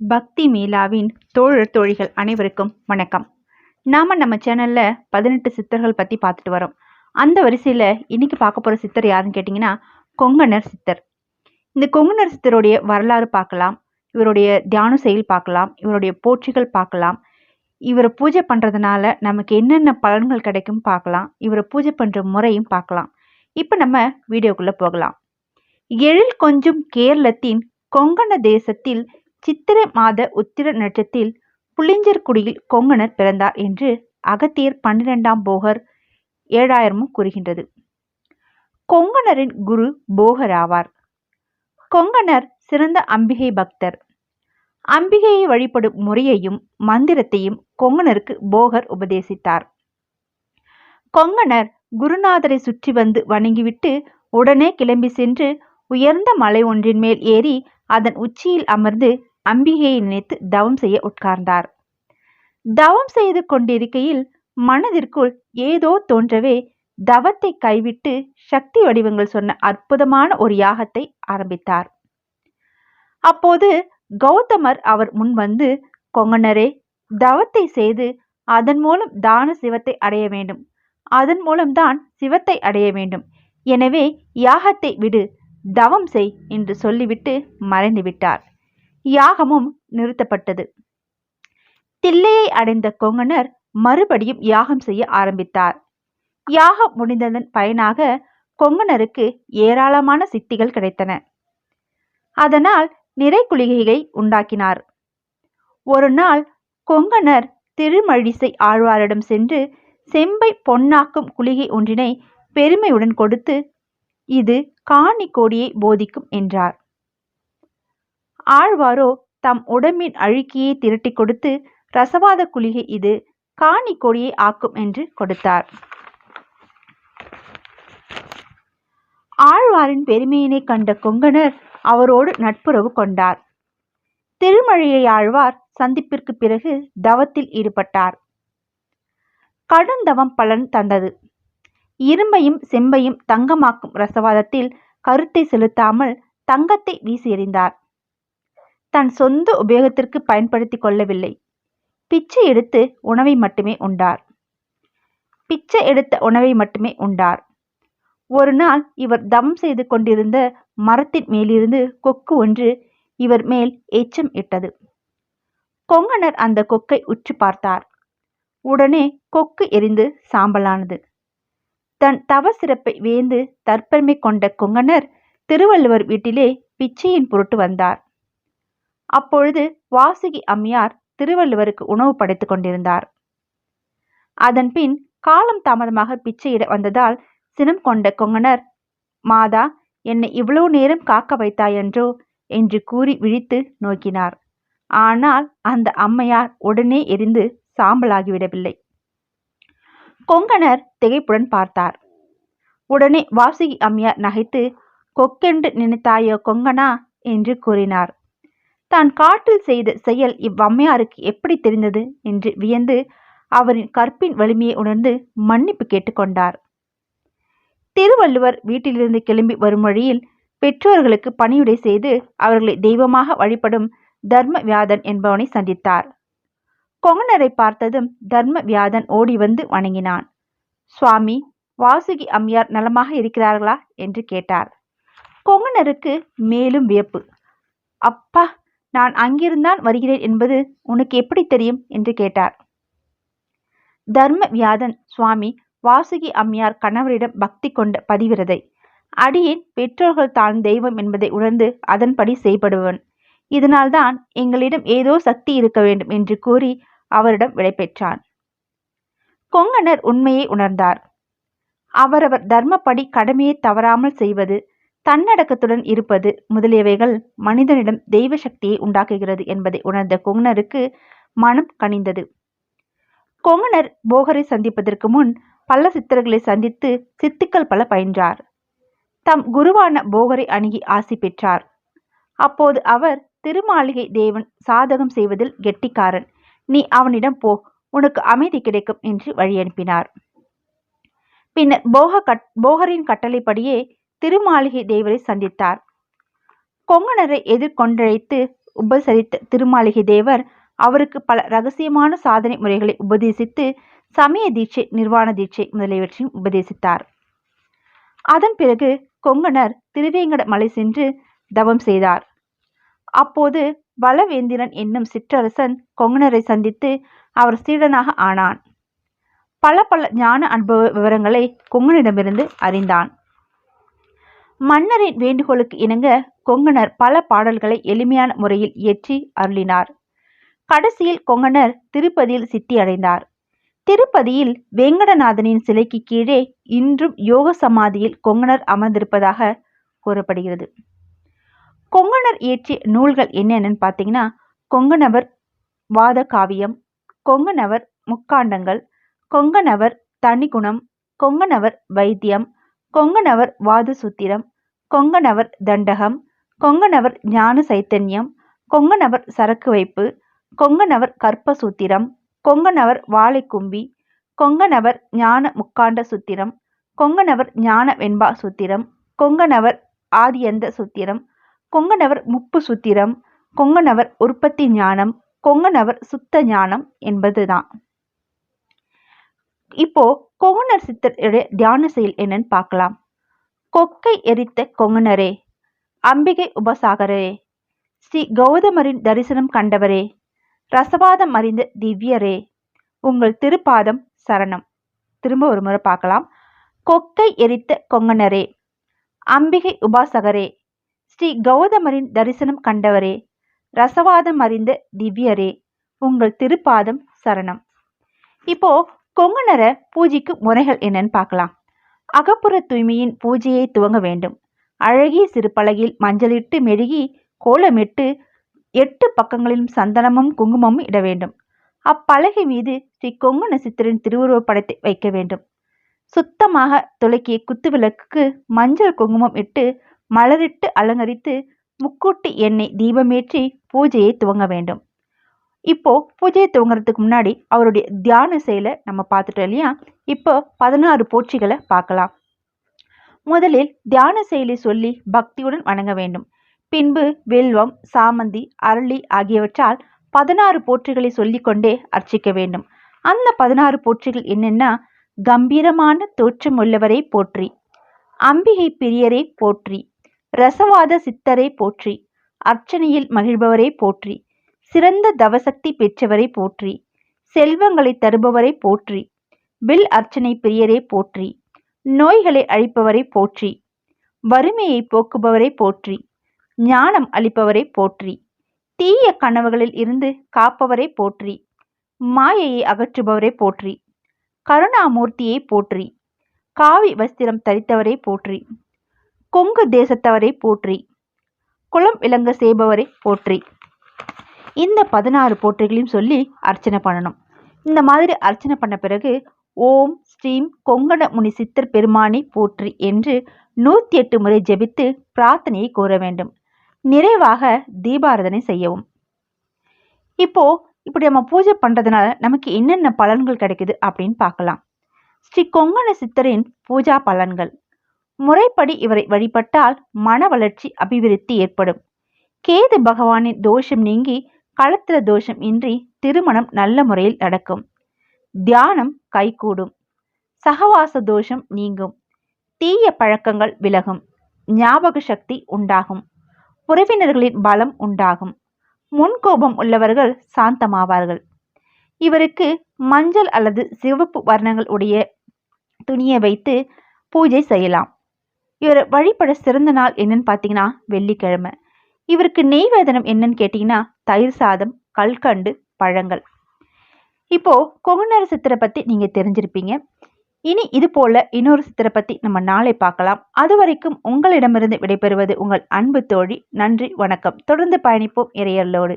பக்தி மேலாவின் தோழர் தோழிகள் அனைவருக்கும் வணக்கம். நாம நம்ம சேனலில் பதினெட்டு சித்தர்கள் பற்றி பார்த்துட்டு வரோம். அந்த வரிசையில் இன்றைக்கி பார்க்க போகிற சித்தர் யாருன்னு கேட்டிங்கன்னா கொங்கணர் சித்தர். இந்த கொங்கணர் சித்தருடைய வரலாறு பார்க்கலாம் இவருடைய தியான செயல் பார்க்கலாம் இவருடைய போற்றிகள் பார்க்கலாம். இவரை பூஜை பண்ணுறதுனால நமக்கு என்னென்ன பலன்கள் கிடைக்கும் பார்க்கலாம் இவரை பூஜை பண்ணுற முறையும் பார்க்கலாம். இப்போ நம்ம வீடியோக்குள்ளே போகலாம். எழில் கொஞ்சம் கேரளத்தின் கொங்கண தேசத்தில் சித்திரை மாத உத்திர நட்சத்தில் புளிஞ்சர்குடியில் கொங்கணர் பிறந்தார் என்று அகத்தியர் பன்னிரெண்டாம் போகர் ஏழாயிரமும் கூறுகின்றது. கொங்கணரின் குரு போகர் ஆவார். கொங்கணர் சிறந்த அம்பிகை பக்தர். அம்பிகையை வழிபடும் முறையையும் மந்திரத்தையும் கொங்கணருக்கு போகர் உபதேசித்தார். கொங்கணர் குருநாதரை சுற்றி வந்து வணங்கிவிட்டு உடனே கிளம்பி சென்று உயர்ந்த மலை ஒன்றின் மேல் ஏறி அதன் உச்சியில் அமர்ந்து அம்பிகையை நினைத்து தவம் செய்ய உட்கார்ந்தார். தவம் செய்து கொண்டிருக்கையில் மனதிற்குள் ஏதோ தோன்றவே தவத்தை கைவிட்டு சக்தி வடிவங்கள் சொன்ன அற்புதமான ஒரு யாகத்தை ஆரம்பித்தார். அப்போது கௌதமர் அவர் முன் வந்து கொங்கனரே தவத்தை செய்து அதன் மூலம் தான சிவத்தை அடைய வேண்டும். அதன் மூலம்தான் சிவத்தை அடைய வேண்டும். எனவே யாகத்தை விடு தவம் செய் என்று சொல்லிவிட்டு மறைந்துவிட்டார். யாகமும் நிறுத்தப்பட்டது. தில்லையை அடைந்த கொங்கணர் மறுபடியும் யாகம் செய்ய ஆரம்பித்தார். யாகம் முடிந்ததன் பயனாக கொங்கணருக்கு ஏராளமான சித்திகள் கிடைத்தன. அதனால் நிறை குளிகையை உண்டாக்கினார். ஒரு நாள் கொங்கணர் திருமழிசை ஆழ்வாரிடம் சென்று செம்பை பொன்னாக்கும் குளிகை ஒன்றினை பெருமையுடன் கொடுத்து இது காணி கோடியை போதிக்கும் என்றார். ஆழ்வாரோ தம் உடம்பின் அழுக்கியை திரட்டி கொடுத்து ரசவாத குளிகை இது காணி கொடியை ஆக்கும் என்று கொடுத்தார். ஆழ்வாரின் பெருமையினை கண்ட கொங்கணர் அவரோடு நட்புறவு கொண்டார். திருமழையை ஆழ்வார் சந்திப்பிற்கு பிறகு தவத்தில் ஈடுபட்டார். கடுந்தவம் பலன் தந்தது. இரும்பையும் செம்பையும் தங்கமாக்கும் ரசவாதத்தில் கருத்தை செலுத்தாமல் தங்கத்தை வீசி எறிந்தார் தன் சொந்த உபயோகத்திற்கு பயன்படுத்தி கொள்ளவில்லை. பிச்சை எடுத்து உணவை மட்டுமே உண்டார். பிச்சை எடுத்த உணவை மட்டுமே உண்டார். ஒரு நாள் இவர் தவம் செய்து கொண்டிருந்த மரத்தின் மேலிருந்து கொக்கு ஒன்று இவர் மேல் எச்சம் இட்டது. கொங்கணர் அந்த கொக்கை உற்று பார்த்தார். உடனே கொக்கு எரிந்து சாம்பலானது. தன் தவ சிறப்பை வேந்து தற்பெருமை கொண்ட கொங்கணர் திருவள்ளுவர் வீட்டிலே பிச்சையின் பொருட்டு வந்தார். அப்பொழுது வாசுகி அம்மையார் திருவள்ளுவருக்கு உணவு படைத்துக் கொண்டிருந்தார். அதன் பின் காலம் தாமதமாக பிச்சையிட வந்ததால் சினம் கொண்ட கொங்கணர் மாதா என்னை இவ்வளவு நேரம் காக்க வைத்தாயன்றோ என்று? கூறி விழித்து நோக்கினார். ஆனால் அந்த அம்மையார் உடனே எரிந்து சாம்பலாகிவிடவில்லை. கொங்கணர் திகைப்புடன் பார்த்தார். உடனே வாசுகி அம்மையார் நகைத்து கொக்கென்று நினைத்தாயோ கொங்கனா என்று கூறினார். தான் காட்டில் செய்த செயல் இவ்வம்மையாருக்கு எப்படி தெரிந்தது? என்று வியந்து அவரின் கற்பின் வலிமையை உணர்ந்து மன்னிப்பு கேட்டுக்கொண்டார். திருவள்ளுவர் வீட்டிலிருந்து கிளம்பி வரும் வழியில் பெற்றோர்களுக்கு பணியுடை செய்து அவர்களை தெய்வமாக வழிபடும் தர்ம வியாதன் என்பவனை சந்தித்தார். கொங்கனரை பார்த்ததும் தர்ம வியாதன் ஓடி வந்து வணங்கினான். சுவாமி வாசுகி அம்மையார் நலமாக இருக்கிறார்களா? என்று கேட்டார். கொங்கனருக்கு மேலும் வியப்பு. அப்பா நான் அங்கிருந்தான் வருகிறேன் என்பது உனக்கு எப்படி தெரியும்? என்று கேட்டார். தர்ம வியாதன் சுவாமி வாசுகி அம்மையார் கணவரிடம் பக்தி கொண்ட பதிவிரதை. அடியேன் பெற்றோர்கள் தான் தெய்வம் என்பதை உணர்ந்து அதன்படி செய்படுவன் இதனால்தான் எங்களிடம் ஏதோ சக்தி இருக்க வேண்டும் என்று கூறி அவரிடம் விடைபெற்றான். கொங்கணர் உண்மையை உணர்ந்தார். அவரவர் தர்மப்படி கடமையை தவறாமல் செய்வது தன்னடக்கத்துடன் இருப்பது முதலியவைகள் மனிதனிடம் தெய்வ சக்தியை உண்டாக்குகிறது என்பதை உணர்ந்த கொங்கனருக்கு மனம் கனிந்தது. கொங்கனர் போகரை சந்திப்பதற்கு முன் பல சித்தர்களை சந்தித்து சித்துக்கள் பல பயின்றார். தம் குருவான போகரை அணுகி ஆசி பெற்றார். அப்போது அவர் திருமாளிகை தேவன் சாதகம் செய்வதில் கெட்டிக்காரன். நீ அவனிடம் போ உனக்கு அமைதி கிடைக்கும் என்று வழி அனுப்பினார் பின்னர் போக கட் போகரின் கட்டளைப்படியே திருமாளிகை தேவரை சந்தித்தார். கொங்கணரை எதிர்கொண்டழைத்து உபசரித்த திருமாளிகை தேவர் அவருக்கு பல ரகசியமான சாதனை முறைகளை உபதேசித்து சமய தீட்சை நிர்வாண தீட்சை முதலியவற்றையும் உபதேசித்தார். அதன் பிறகு கொங்கணர் திருவேங்கட மலை சென்று தவம் செய்தார். அப்போது பலவேந்திரன் என்னும் சிற்றரசன் கொங்கணரை சந்தித்து அவர் சீடனாக ஆனான். பல பல ஞான அனுபவ விவரங்களை கொங்கனிடமிருந்து அறிந்தான். மன்னரின் வேண்டுகோளுக்கு இணங்க கொங்கணர் பல பாடல்களை எளிமையான முறையில் இயற்றி அருளினார். கடைசியில் கொங்கணர் திருப்பதியில் சித்தியடைந்தார். திருப்பதியில் வேங்கடநாதனின் சிலைக்கு கீழே இன்றும் யோக சமாதியில் கொங்கணர் அமர்ந்திருப்பதாக கூறப்படுகிறது. கொங்கணர் இயற்றிய நூல்கள் என்னென்னு பார்த்தீங்கன்னா கொங்கணவர் வாத காவியம் கொங்கணவர் முக்காண்டங்கள் கொங்கணவர் தனிகுணம் கொங்கணவர் வைத்தியம் கொங்கணவர் வாதசூத்திரம் கொங்கணவர் தண்டகம் கொங்கணவர் ஞான சைத்தன்யம் கொங்கணவர் சரக்கு வைப்பு கொங்கணவர் கற்பசூத்திரம் கொங்கணவர் வாழைக்கும்பி கொங்கணவர் ஞான முக்காண்ட சூத்திரம் கொங்கணவர் ஞான வெண்பா சூத்திரம் கொங்கணவர் ஆதியந்த சூத்திரம் கொங்கணவர் முப்பு சூத்திரம் கொங்கணவர் உற்பத்தி ஞானம் கொங்கணவர் சுத்த ஞானம் என்பதுதான். இப்போ கொங்கணர் சித்தருடைய தியான செயல் என்னன்னு பார்க்கலாம். கொக்கை எரித்த கொங்குனரே அம்பிகை உபசாகரே. ஸ்ரீ கௌதமரின் தரிசனம் கண்டவரே ரசவாதம் அறிந்த திவ்யரே உங்கள் திருப்பாதம் சரணம். திரும்ப ஒரு முறை பார்க்கலாம். கொக்கை எரித்த கொங்கனரே அம்பிகை உபாசகரே ஸ்ரீ கௌதமரின் தரிசனம் கண்டவரே ரசவாதம் அறிந்த திவ்யரே உங்கள் திருப்பாதம் சரணம். இப்போ கொங்குனரை பூஜைக்கு முறைகள் என்னன்னு பார்க்கலாம். அகப்புற தூய்மையின் பூஜையை துவங்க வேண்டும். அழகிய சிறுபலகையில் மஞ்சளிட்டு மெழுகி கோலமிட்டு எட்டு பக்கங்களிலும் சந்தனமும் குங்குமமும் இட வேண்டும். அப்பலகை மீது ஸ்ரீ கொங்கு சித்தரின் திருவுருவப் படத்தை வைக்க வேண்டும். சுத்தமாக துளக்கிய குத்துவிளக்குக்கு மஞ்சள் குங்குமம் இட்டு மலரிட்டு அலங்கரித்து முக்கூட்டி எண்ணெய் தீபமேற்றி பூஜையை துவங்க வேண்டும். இப்போ பூஜையை துவங்குறதுக்கு முன்னாடி அவருடைய தியான செயலை நம்ம பார்த்துட்டோம் இல்லையா? இப்போ பதினாறு போற்றிகளை பார்க்கலாம். முதலில் தியான செயலை சொல்லி பக்தியுடன் வணங்க வேண்டும். பின்பு வெல்வம் சாமந்தி அரளி ஆகியவற்றால் பதினாறு போற்றிகளை சொல்லிக்கொண்டே அர்ச்சிக்க வேண்டும். அந்த பதினாறு போற்றிகள் என்னென்னா கம்பீரமான தோற்றம் உள்ளவரை போற்றி அம்பிகை பிரியரை போற்றி ரசவாத சித்தரை போற்றி அர்ச்சனையில் மகிழ்பவரை போற்றி சிறந்த தவசக்தி பெற்றவரை போற்றி. செல்வங்களை தருபவரை போற்றி. வில் அர்ச்சனை பிரியரை போற்றி. நோய்களை அழிப்பவரை போற்றி. வறுமையை போக்குபவரை போற்றி. ஞானம் அளிப்பவரை போற்றி. தீய கனவுகளில் இருந்து காப்பவரை போற்றி. மாயையை அகற்றுபவரை போற்றி. கருணாமூர்த்தியை போற்றி. காவி வஸ்திரம் தரித்தவரை போற்றி. கொங்கு தேசத்தவரை போற்றி. குளம் விளங்க செய்பவரை போற்றி. இந்த பதினாறு போற்றிகளையும் சொல்லி அர்ச்சனை பண்ணணும். இந்த மாதிரி அர்ச்சனை பண்ண பிறகு ஓம் ஸ்ரீம் கொங்கண முனி சித்தர் பெருமானை போற்றி என்று நூற்றி எட்டு முறை ஜெபித்து பிரார்த்தனையை கூற வேண்டும். நிறைவாக தீபாரதனை செய்யவும். இப்போ இப்படி நம்ம பூஜை பண்ணுறதுனால நமக்கு என்னென்ன பலன்கள் கிடைக்குது அப்படின்னு பார்க்கலாம். ஸ்ரீ கொங்கண சித்தரின் பூஜா பலன்கள். முறைப்படி இவரை வழிபட்டால் மன வளர்ச்சி அபிவிருத்தி ஏற்படும். கேது பகவானின் தோஷம் நீங்கி களத்திர தோஷம் இன்றி திருமணம் நல்ல முறையில் நடக்கும். தியானம் கைகூடும். சகவாச தோஷம் நீங்கும். தீய பழக்கங்கள் விலகும். ஞாபக சக்தி உண்டாகும். உறவினர்களின் பலம் உண்டாகும். முன்கோபம் உள்ளவர்கள் சாந்தமாவார்கள். இவருக்கு மஞ்சள் அல்லது சிவப்பு வர்ணங்கள் உடைய துணியை வைத்து பூஜை செய்யலாம். இவர் வழிபட சிறந்த நாள் என்னன்னு பார்த்தீங்கன்னா வெள்ளிக்கிழமை. இவருக்கு நெய்வேதனம் என்னன்னு கேட்டிங்கன்னா தயிர் சாதம் கல்கண்டு பழங்கள். இப்போ கொகுநர் சித்திரை பற்றி நீங்கள் தெரிஞ்சிருப்பீங்க. இனி இது போல இன்னொரு சித்திரை பற்றி நம்ம நாளை பார்க்கலாம். அது வரைக்கும் உங்களிடமிருந்து விடைபெறுவது உங்கள் அன்பு தோழி. நன்றி வணக்கம். தொடர்ந்து பயணிப்போம் இறையல்லோடு.